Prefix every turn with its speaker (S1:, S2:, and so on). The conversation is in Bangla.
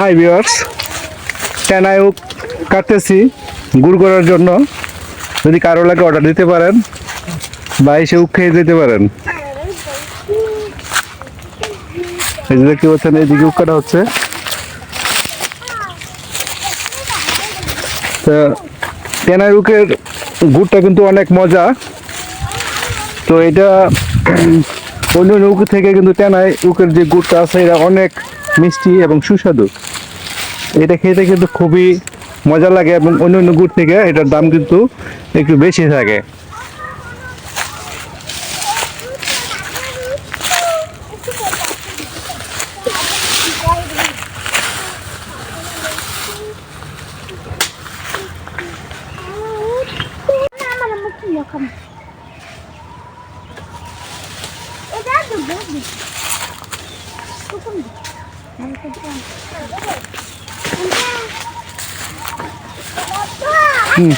S1: হাই ভিউয়ার্স টেনায়ও কাটতেছি গুড় করার জন্য যদি কারও লাগে অর্ডার দিতে পারেন বা এসে উক খেয়ে যেতে পারেন এই যে দেখতে পাচ্ছেন এইদিকে উক হচ্ছে তা উকের গুড়টা কিন্তু অনেক মজা তো এটা অন্য উক থেকে কিন্তু টেনায় উকের যে গুড়টা আছে এটা অনেক মিষ্টি এবং সুস্বাদু এটা খেতে কিন্তু খুবই মজা লাগে এবং অন্য অন্য গুড় থেকে এটার দাম কিন্তু একটু বেশি থাকে। হুম।